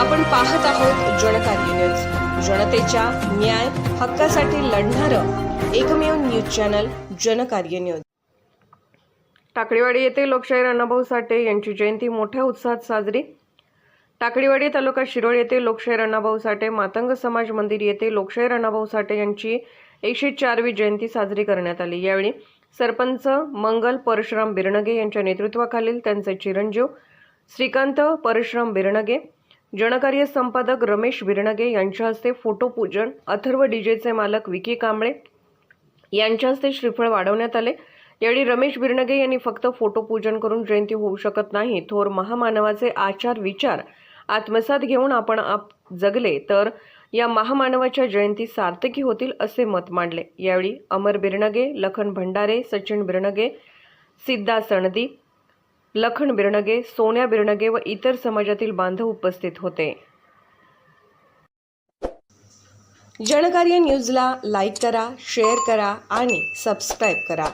आपण पाहत आहोत जनकार्य न्यूज. जनतेच्या न्याय हक्कासाठी लढणारं एकमेव news channel Jankarya news. Takaliwadi येथे लोकशाहीर अण्णाभाऊ साठे यांची जयंती मोठ्या उत्साहात साजरी. टाकडीवाडी तालुका शिरोळ येथे लोकशाहीर अण्णाभाऊ साठे मातंग समाज मंदिर येथे लोकशाहीर अण्णाभाऊ साठे यांची एकशे चारवी जयंती साजरी करण्यात आली. यावेळी सरपंच मंगल परशुराम बिरणगे यांच्या नेतृत्वाखालील त्यांचे चिरंजीव श्रीकांत परशुराम बिरणगे जनकार्य संपादक रमेश बिरणगे यांच्या हस्ते फोटोपूजन. अथर्व डीजेचे मालक विकी कांबळे यांच्या हस्ते श्रीफळ वाढवण्यात आले. यावेळी रमेश बिरणगे यांनी फक्त फोटोपूजन करून जयंती होऊ शकत नाही थोर महामानवाचे आचार विचार आत्मसात घेऊन आपण आप जगले तर या महामानवाच्या जयंती सार्थकी होतील असे मत मांडले. यावेळी अमर बिरणगे लखन भंडारे सचिन बिरणगे सिद्धा सणदीप लखन बिरणगे सोन्या बिरणगे व इतर समाजातील बांधव उपस्थित होते. जनकार्य न्यूजला लाईक करा शेअर करा आणि सबस्क्राईब करा.